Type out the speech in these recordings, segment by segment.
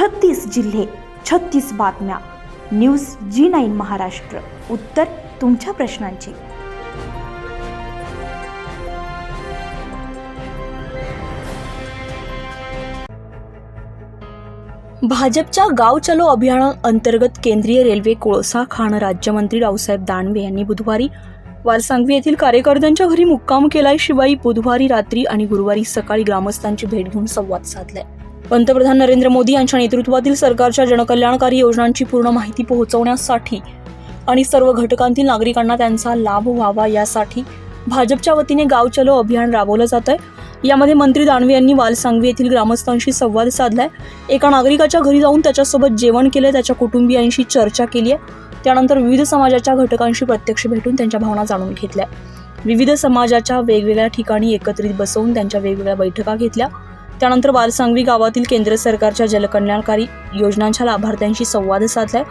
छत्तीस जिल्हे छत्तीस बातम्या. News G nine Maharashtra. उत्तर तुमच्या प्रश्नांची. भाजपच्या गाव चलो अभियानाअंतर्गत केंद्रीय रेल्वे कोळसा खाण राज्यमंत्री रावसाहेब दानवे यांनी बुधवारी वालसांगवी येथील कार्यकर्त्यांच्या घरी मुक्काम केलाय शिवाय बुधवारी रात्री आणि गुरुवारी सकाळी ग्रामस्थांची भेट घेऊन संवाद साधलाय. पंतप्रधान नरेंद्र मोदी यांच्या नेतृत्वातील सरकारच्या जनकल्याणकारी योजनांची पूर्ण माहिती पोहोचवण्यासाठी आणि सर्व घटकांतील नागरिकांना त्यांचा लाभ व्हावा यासाठी भाजपच्या वतीने गाव चलो अभियान राबवलं जात आहे यामध्ये मंत्री दानवे यांनी वालसांगवी येथील ग्रामस्थांशी संवाद साधलाय. एका नागरिकाच्या घरी जाऊन त्याच्यासोबत जेवण केलं त्याच्या कुटुंबियांशी चर्चा केली आहे त्यानंतर विविध समाजाच्या घटकांशी प्रत्यक्ष भेटून त्यांच्या भावना जाणून घेतल्या. विविध समाजाच्या वेगवेगळ्या ठिकाणी एकत्रित बसवून त्यांच्या वेगवेगळ्या बैठका घेतल्या. त्यानंतर वालसांगवी गावातील केंद्र सरकारच्या जलकल्याणकारी योजनांच्या लाभार्थ्यांशी संवाद साधलाय.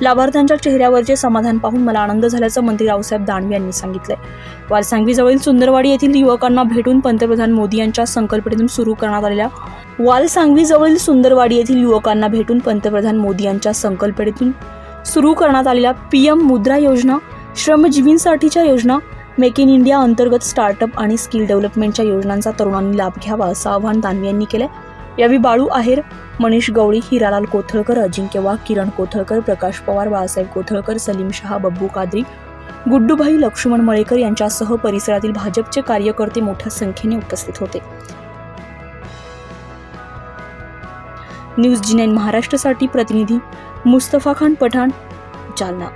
लाभार्थ्यांच्या चेहऱ्यावरचे समाधान पाहून मला आनंद झाल्याचं मंत्री रावसाहेब दानवे यांनी सांगितलंय. वालसांगवीजवळील सुंदरवाडी येथील युवकांना भेटून पंतप्रधान मोदी यांच्या संकल्पनेतून सुरू करण्यात आलेल्या वालसांगवीजवळील सुंदरवाडी येथील युवकांना भेटून पंतप्रधान मोदी यांच्या संकल्पनेतून सुरू करण्यात आलेल्या पी एम मुद्रा योजना श्रमजीवींसाठीच्या योजना मेक इन इंडिया अंतर्गत स्टार्टअप आणि स्किल डेव्हलपमेंटच्या योजनांचा तरुणांनी लाभ घ्यावा असं आवाहन दानवे यांनी केलं यावेळी बाळू आहेर मनीष गवळी हिरालाल कोथळकर अजिंक्य वाघ किरण कोथळकर प्रकाश पवार बाळासाहेब कोथळकर सलीम शहा बब्बू कादरी गुड्डूभाई लक्ष्मण मळेकर यांच्यासह परिसरातील भाजपचे कार्यकर्ते मोठ्या संख्येने उपस्थित होते. न्यूज जी नाईन महाराष्ट्रासाठी प्रतिनिधी मुस्तफा खान पठाण जालना.